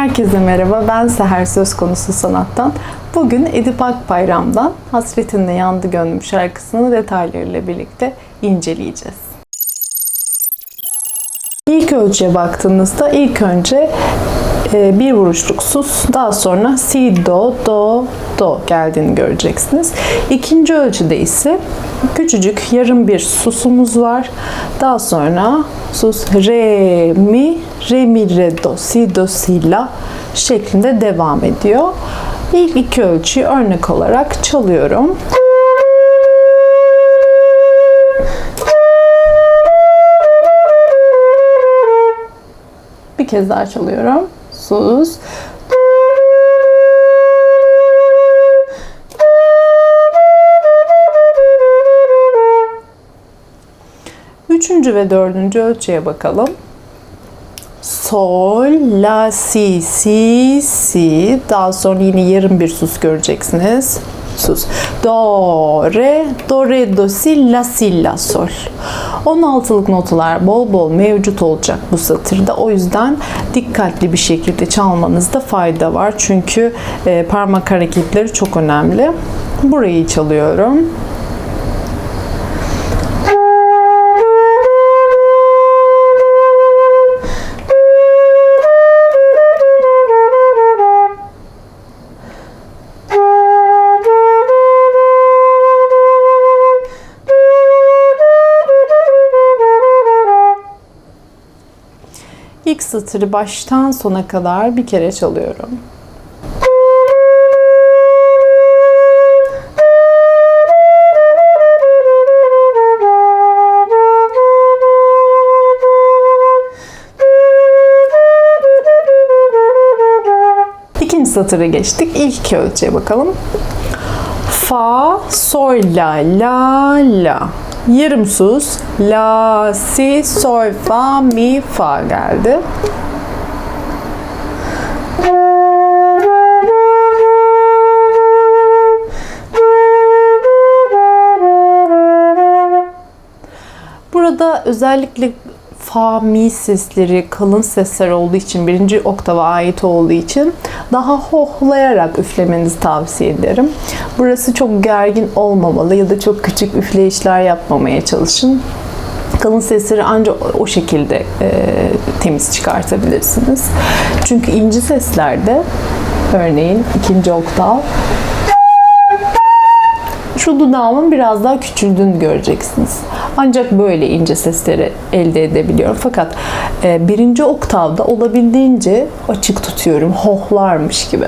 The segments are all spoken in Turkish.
Herkese merhaba, ben Seher Söz Konusu Sanat'tan. Bugün Edip Akbayram'dan Hasretinle Yandı Gönlüm şarkısını detaylarıyla birlikte inceleyeceğiz. İlk ölçüye baktığınızda ilk önce e, bir vuruşluk sus, daha sonra si, do, do, do geldiğini göreceksiniz. İkinci ölçüde ise küçücük yarım bir susumuz var. Daha sonra sus, re, mi, re, mi, re, do, si, do, si, la şeklinde devam ediyor. İlk iki ölçüyü örnek olarak çalıyorum. Kez daha çalıyorum. Sus. Üçüncü ve dördüncü ölçüye bakalım. Sol, la, si, si, si. Daha sonra yine yarım bir sus göreceksiniz. Sus. Do, re, do, re, do, si, la, si, la, sol. 16'lık notalar bol bol mevcut olacak bu satırda. O yüzden dikkatli bir şekilde çalmanızda fayda var. Çünkü e, parmak hareketleri çok önemli. Burayı çalıyorum. İlk satırı baştan sona kadar bir kere çalıyorum. İkinci satıra geçtik. İlk ölçüye bakalım. Fa, sol, la, la, la. Yarım sus. La, si, sol, fa, mi, fa geldi. Burada özellikle fa, mi sesleri kalın sesler olduğu için, birinci oktava ait olduğu için daha hohlayarak üflemenizi tavsiye ederim. Burası çok gergin olmamalı ya da çok küçük üfleyişler yapmamaya çalışın. Kalın sesleri ancak o şekilde e, temiz çıkartabilirsiniz. Çünkü ince seslerde örneğin ikinci oktav şu dudağımın biraz daha küçüldüğünü göreceksiniz. Ancak böyle ince sesleri elde edebiliyorum. Fakat e, birinci oktavda olabildiğince açık tutuyorum. Hohlarmış gibi.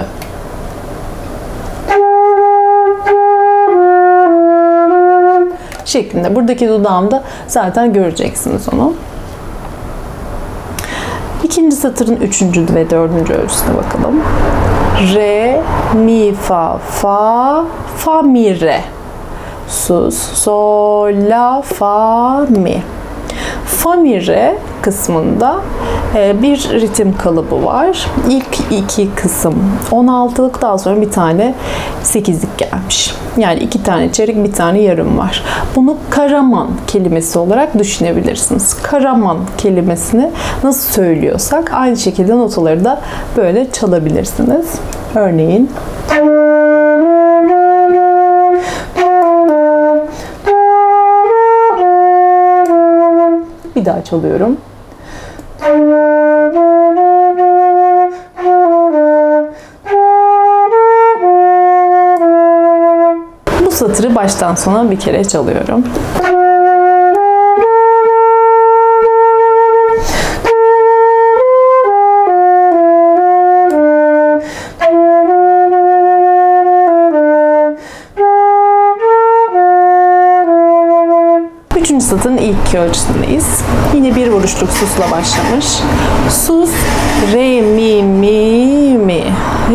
şeklinde. Buradaki dudağımda zaten göreceksiniz onu. İkinci satırın üçüncü ve dördüncü ölçüsüne bakalım. Re, mi, fa, fa, fa, mi, re. Sus, sol, la, fa, mi. Fa, mi, re kısmında e, bir ritim kalıbı var. İlk iki kısım 16'lık daha sonra bir tane 8'lik gelmiş. Yani iki tane çeyrek bir tane yarım var. Bunu Karaman kelimesi olarak düşünebilirsiniz. Karaman kelimesini nasıl söylüyorsak aynı şekilde notaları da böyle çalabilirsiniz. Örneğin çalıyorum. Bu satırı baştan sona bir kere çalıyorum. Üçüncü satırın ilk ölçüsündeyiz. Yine bir vuruşluk susla başlamış. Sus, re, mi, mi, mi.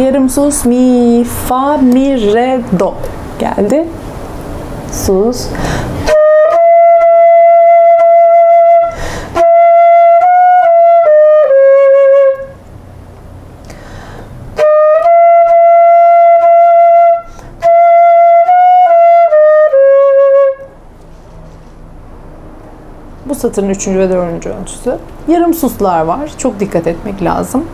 Yarım sus, mi, fa, mi, re, do geldi. Sus. Satırın üçüncü ve dördüncü ölçüsü. Yarım suslar var. Çok dikkat etmek lazım.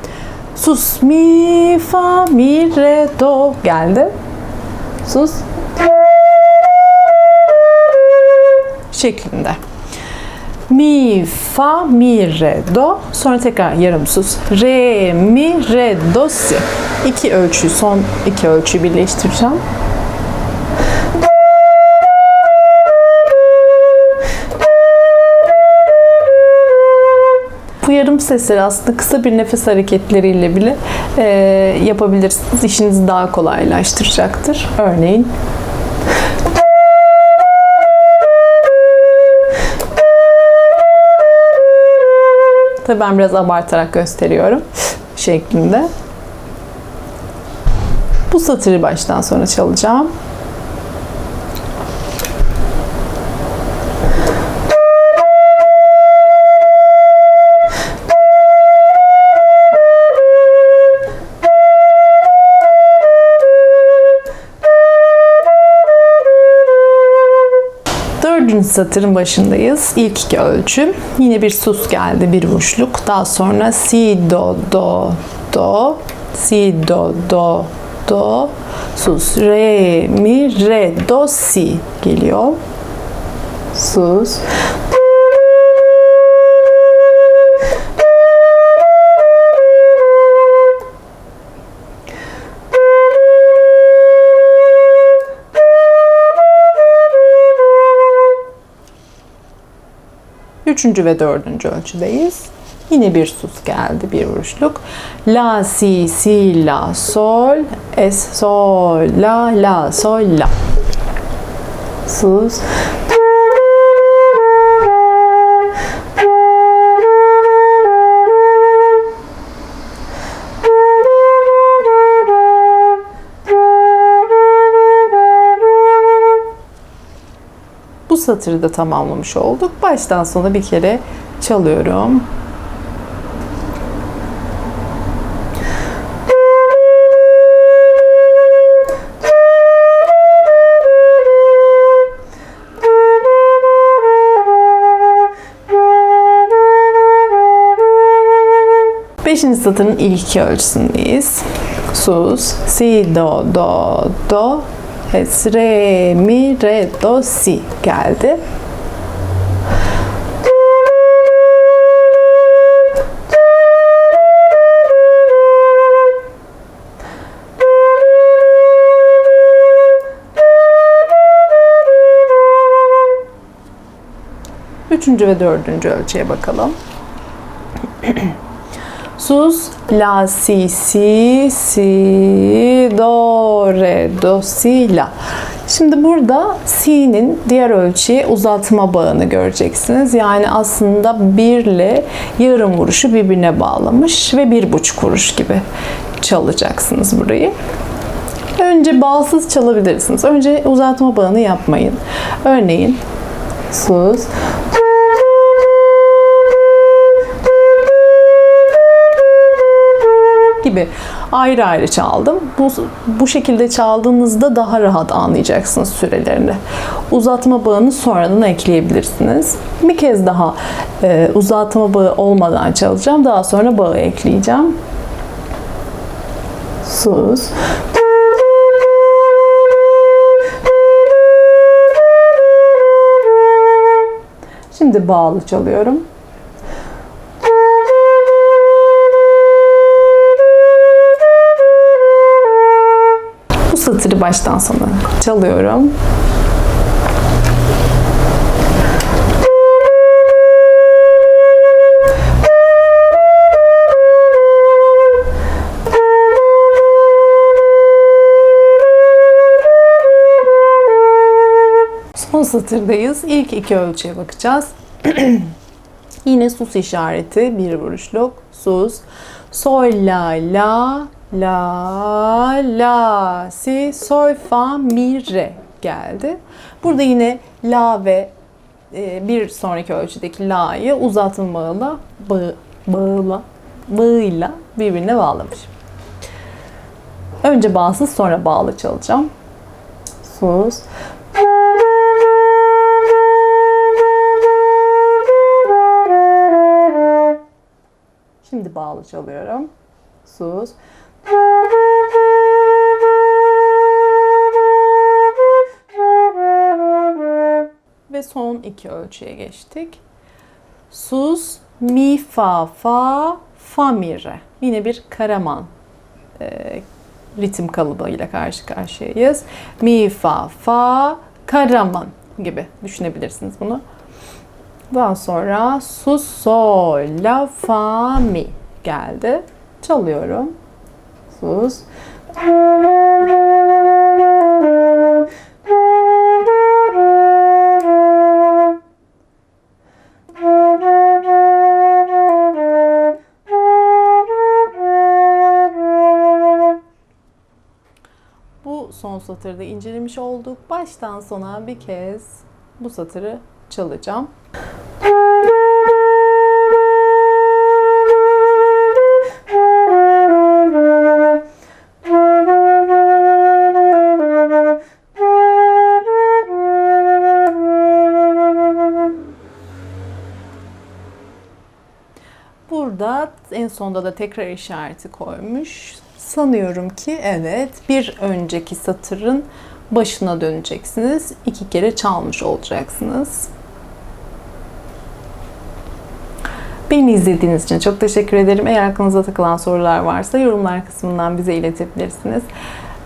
Sus mi fa mi re do geldi. Sus. Şeklinde. Mi fa mi re do. Sonra tekrar yarım sus. Re mi re do si. İki ölçü son iki ölçüyü birleştireceğim. Bu yarım sesleri aslında kısa bir nefes hareketleriyle bile e, yapabilirsiniz. İşinizi daha kolaylaştıracaktır. Örneğin Tabii ben biraz abartarak gösteriyorum şeklinde. Bu satırı baştan sona çalacağım. Dördüncü satırın başındayız. İlk iki ölçüm. Yine bir sus geldi, bir vuruşluk. Daha sonra si, do, do, do, si, do, do, do, sus, re, mi, re, do, si geliyor. Sus. Üçüncü ve dördüncü ölçüdeyiz. Yine bir sus geldi, bir vuruşluk. La, si, si, la, sol, es, sol, la, la, sol, la. Sus. Satırı da tamamlamış olduk. Baştan sona bir kere çalıyorum. Beşinci satırın ilk iki ölçüsündeyiz. Sus, si, do, do, do, es, re, mi, re, do, si geldi. Üçüncü ve dördüncü ölçüye bakalım. Sus, la, si, si, si, do, re, do, si, la. Şimdi burada si'nin diğer ölçüye uzatma bağını göreceksiniz. Yani aslında bir ile yarım vuruşu birbirine bağlamış ve bir buçuk vuruş gibi çalacaksınız burayı. Önce bağsız çalabilirsiniz. Önce uzatma bağını yapmayın. Örneğin sus, gibi ayrı ayrı çaldım. Bu, bu şekilde çaldığınızda daha rahat anlayacaksınız sürelerini. Uzatma bağını sonradan ekleyebilirsiniz. Bir kez daha e, uzatma bağı olmadan çalacağım. Daha sonra bağı ekleyeceğim. Sus. Şimdi bağlı çalıyorum. Baştan sona çalıyorum. Son satırdayız. İlk iki ölçüye bakacağız. Yine sus işareti bir vuruşluk. Sus. Sol la la la la si sol fa mi re geldi. Burada yine la ve e, bir sonraki ölçüdeki la'yı uzatma bağla bağı, bağla bağıyla birbirine bağlamış. Önce bağsız sonra bağlı çalacağım. Sus. Şimdi bağlı çalıyorum. sus. Ve son iki ölçüye geçtik. Sus, mi, fa, fa, fa, mi, re. Yine bir karaman e, ritim kalıbıyla karşı karşıyayız. Mi, fa, fa, karaman gibi düşünebilirsiniz bunu. Daha sonra sus, sol, la, fa, mi geldi. Çalıyorum. Sus. Bu son satırda incelemiş olduk. Baştan sona bir kez bu satırı çalacağım. En sonda da tekrar işareti koymuş. Sanıyorum ki evet bir önceki satırın başına döneceksiniz. İki kere çalmış olacaksınız. Beni izlediğiniz için çok teşekkür ederim. Eğer aklınıza takılan sorular varsa yorumlar kısmından bize iletebilirsiniz.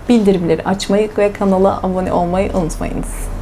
Bildirimleri açmayı ve kanala abone olmayı unutmayınız.